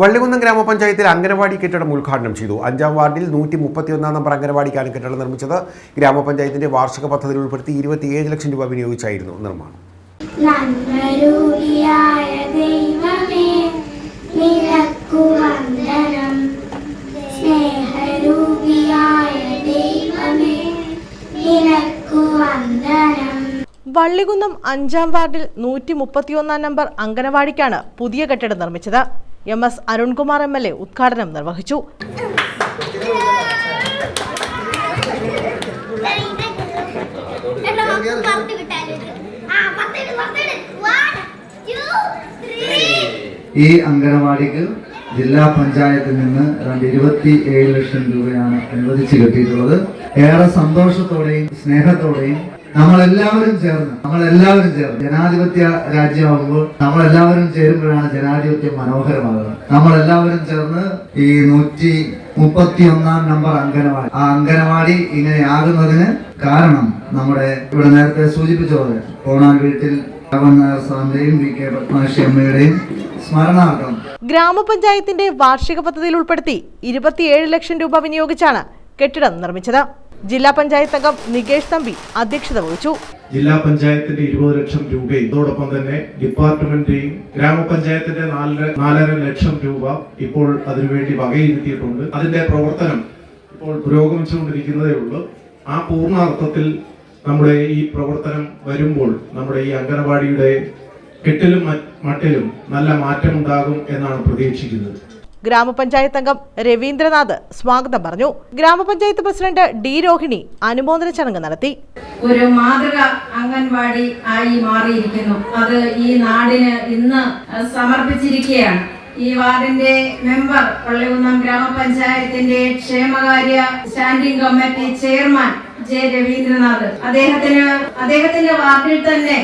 വള്ളികുന്നം ഗ്രാമപഞ്ചായത്തിൽ അംഗനവാടി കെട്ടിടം ഉദ്ഘാടനം ചെയ്തു. അഞ്ചാം വാർഡിൽ നൂറ്റി മുപ്പത്തിയൊന്നാം നമ്പർ അംഗനവാടിക്കാണ് കെട്ടിടം നിർമ്മിച്ചത് ഗ്രാമപഞ്ചായത്തിന്റെ വാർഷിക പദ്ധതിയിൽ ഉൾപ്പെടുത്തി ഇരുപത്തിയേഴ് ലക്ഷം രൂപ വിനിയോഗിച്ചായിരുന്നു നിർമ്മാണം. നന്മരൂപിയായ ദൈവമേ നിനക്കു വന്ദനം. സ്നേഹരൂപിയായ ദൈവമേ നിനക്കു വന്ദനം. വള്ളികുന്നം അഞ്ചാം വാർഡിൽ നൂറ്റി മുപ്പത്തിയൊന്നാം നമ്പർ അംഗനവാടിക്കാണ് പുതിയ കെട്ടിടം നിർമ്മിച്ചത്. M S Arunkumar M L A ഉദ്ഘാടനം നിർവഹിച്ചു. ഈ അംഗനവാടിക്ക് ജില്ലാ പഞ്ചായത്തിൽ നിന്ന് രണ്ട് ഇരുപത്തി ഏഴ് ലക്ഷം രൂപയാണ് അനുവദിച്ച് കിട്ടിയിട്ടുള്ളത്. ഏറെ സന്തോഷത്തോടെയും സ്നേഹത്തോടെയും നമ്മളെല്ലാവരും ചേർന്ന് നമ്മളെല്ലാവരും ചേർന്ന് ജനാധിപത്യ രാജ്യമാകുമ്പോൾ നമ്മളെല്ലാവരും ചേരുമ്പോഴാണ് ജനാധിപത്യം മനോഹരമാകുന്നത്. നമ്മളെല്ലാവരും ചേർന്ന് ഈ നൂറ്റി മുപ്പത്തി ഒന്നാം നമ്പർ അംഗനവാടി ആ അംഗനവാടി ഇങ്ങനെയാകുന്നതിന് കാരണം നമ്മുടെ ഇവിടെ നേരത്തെ സൂചിപ്പിച്ച പോലെ പോണാൻ വീട്ടിൽ കെ സ്മരണാർത്ഥം ഗ്രാമപഞ്ചായത്തിന്റെ വാർഷിക പദ്ധതിയിൽ ഉൾപ്പെടുത്തി ഇരുപത്തിയേഴ് ലക്ഷം രൂപ വിനിയോഗിച്ചാണ് കെട്ടിടം നിർമ്മിച്ചത്. ജില്ലാ പഞ്ചായത്ത് അംഗം നികേഷ് തമ്പി അധ്യക്ഷത വഹിച്ചു. ജില്ലാ പഞ്ചായത്തിന്റെ ഇരുപത് ലക്ഷം രൂപയും ഇതോടൊപ്പം തന്നെ ഡിപ്പാർട്ട്മെന്റിന്റെയും ഗ്രാമപഞ്ചായത്തിന്റെ നാലര നാലര ലക്ഷം രൂപ ഇപ്പോൾ അതിനുവേണ്ടി വകയിരുത്തിയിട്ടുണ്ട്. അതിന്റെ പ്രവർത്തനം ഇപ്പോൾ പുരോഗമിച്ചുകൊണ്ടിരിക്കുന്നതേ ഉള്ളൂ. ആ പൂർണാർത്ഥത്തിൽ നമ്മുടെ ഈ പ്രവർത്തനം വരുമ്പോൾ നമ്മുടെ ഈ അംഗനവാടിയുടെ കെട്ടിലും മട്ടിലും നല്ല മാറ്റമുണ്ടാകും എന്നാണ് പ്രതീക്ഷിക്കുന്നത്. ഗ്രാമപഞ്ചായത്ത് അംഗം രവീന്ദ്രനാഥ് സ്വാഗതം പറഞ്ഞു. ഗ്രാമപഞ്ചായത്ത് പ്രസിഡന്റ് ഡി രോഹിണി അനുമോദന ചടങ്ങ് നടത്തി. ഒരു മാതൃക അംഗൻവാടി ആയി മാറിയിരിക്കുന്നു. അത് ഈ നാടിന് ഇന്ന് സമർപ്പിച്ചിരിക്കുകയാണ്. ഈ വാർഡിന്റെ മെമ്പർ പള്ളികുന്നം ഗ്രാമപഞ്ചായത്തിന്റെ ക്ഷേമകാര്യ standing committee chairman J Ravindranath. അദ്ദേഹത്തിന് അദ്ദേഹത്തിന്റെ വാർഡിൽ തന്നെ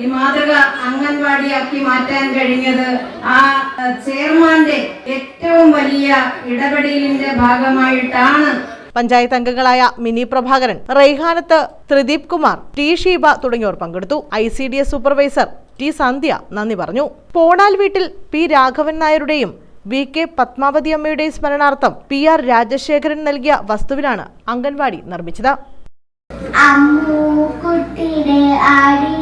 ഈ മാതൃക അംഗൻവാടിയാക്കി മാറ്റാൻ കഴിഞ്ഞത് ആ ചെയർമാന്റെ ഏറ്റവും വലിയ ഇടപെടലിന്റെ ഭാഗമായിട്ടാണ്. പഞ്ചായത്ത് അംഗങ്ങളായ മിനി പ്രഭാകരൻ റൈഹാനത്ത് ത്രിദീപ് കുമാർ ടി ഷീബ തുടങ്ങിയവർ പങ്കെടുത്തു. I C D S supervisor T Sandhya നന്ദി പറഞ്ഞു. പോണാൽ വീട്ടിൽ പി രാഘവൻ നായരുടെയും വി കെ പത്മാവതി അമ്മയുടെയും സ്മരണാർത്ഥം പി ആർ രാജശേഖരൻ നൽകിയ വസ്തുവിലാണ് അംഗൻവാടി നിർമ്മിച്ചത്. അമ്മൂ കുട്ടിയുടെ മേയ്ക്കുവാൻ